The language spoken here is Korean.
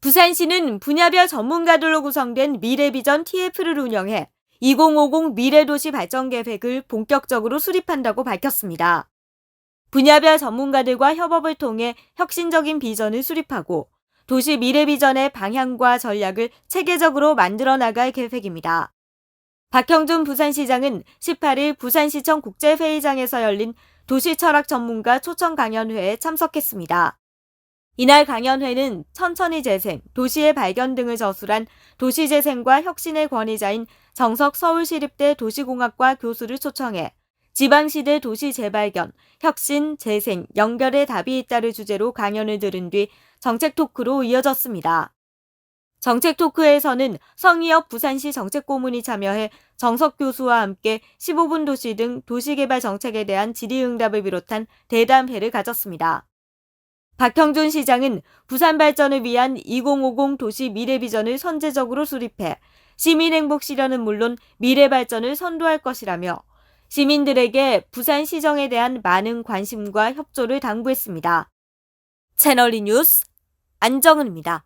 부산시는 분야별 전문가들로 구성된 미래비전 TF를 운영해 2050 미래도시 발전 계획을 본격적으로 수립한다고 밝혔습니다. 분야별 전문가들과 협업을 통해 혁신적인 비전을 수립하고 도시 미래 비전의 방향과 전략을 체계적으로 만들어 나갈 계획입니다. 박형준 부산시장은 18일 부산시청 국제회의장에서 열린 도시철학 전문가 초청 강연회에 참석했습니다. 이날 강연회는 천천히 재생, 도시의 발견 등을 저술한 도시재생과 혁신의 권위자인 정석 서울시립대 도시공학과 교수를 초청해 지방시대 도시 재발견, 혁신, 재생, 연결의 답이 있다를 주제로 강연을 들은 뒤 정책 토크로 이어졌습니다. 정책 토크에서는 성희엽 부산시 정책고문이 참여해 정석 교수와 함께 15분 도시 등 도시개발 정책에 대한 질의응답을 비롯한 대담회를 가졌습니다. 박형준 시장은 부산 발전을 위한 2050 도시 미래 비전을 선제적으로 수립해 시민 행복 실현은 물론 미래 발전을 선도할 것이라며 시민들에게 부산 시정에 대한 많은 관심과 협조를 당부했습니다. 채널리 뉴스 안정은입니다.